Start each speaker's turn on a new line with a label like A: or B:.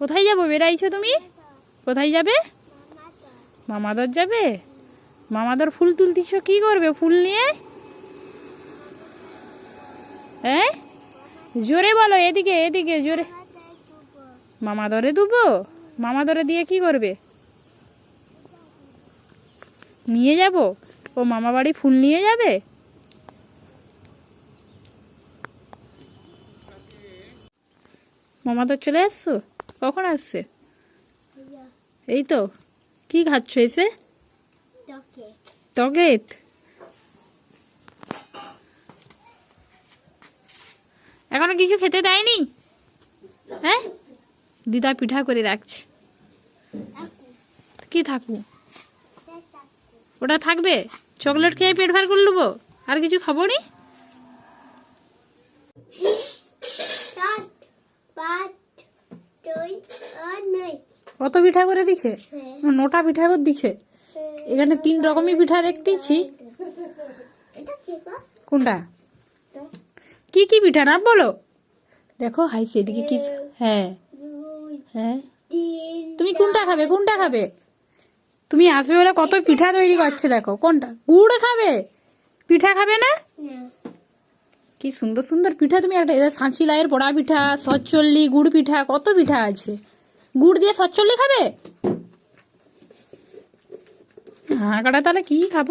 A: কোথায় যাব বেরাইছো তুমি? কোথায় যাবে? মামাদর যাবে? মামাদর ফুল তুলতিছ, কি করবে ফুল নিয়ে? হ্যাঁ? জোরে বলো, এদিকে এদিকে, জোরে। মামাদরে দুবো? মামাদরে দিয়ে কি করবে? নিয়ে যাব? ও মামা বাড়ি ফুল নিয়ে যাবে? মামাদর চলে আসছো? কখন আসছে? এই তো। কি খাচ্ছ এসে? তগেত এখনও কিছু খেতে দেয়নি? হ্যাঁ? দিদা পিঠা করে রাখছে। কি থাকব ওটা থাকবে? চকলেট খেয়ে পেট ভার করে নেব? আর কিছু খাব নি? কত পিঠা করে দিছে? নটা পিঠা করে দিছে। এখানে তিন রকমই পিঠা দেখতেছি। কোনটা? কি কি পিঠা না বলো? দেখো হাই সেদিকে কি হ্যাঁ। হ্যাঁ। তুমি কোনটা খাবে? কোনটা খাবে? তুমি আসবে বলে কত পিঠা তৈরি করছে দেখো। কোনটা? গুড় খাবে? পিঠা খাবে না? কি সুন্দর সুন্দর পিঠা। তুমি একটা এদের সাঁচি লাইয়ের পোড়া পিঠা সচ্চল্লি গুড় পিঠা কত পিঠা আছে? গুড় দিয়ে সচ্ছল্লি খাবে? হাঁকড়া তাহলে কি খাব?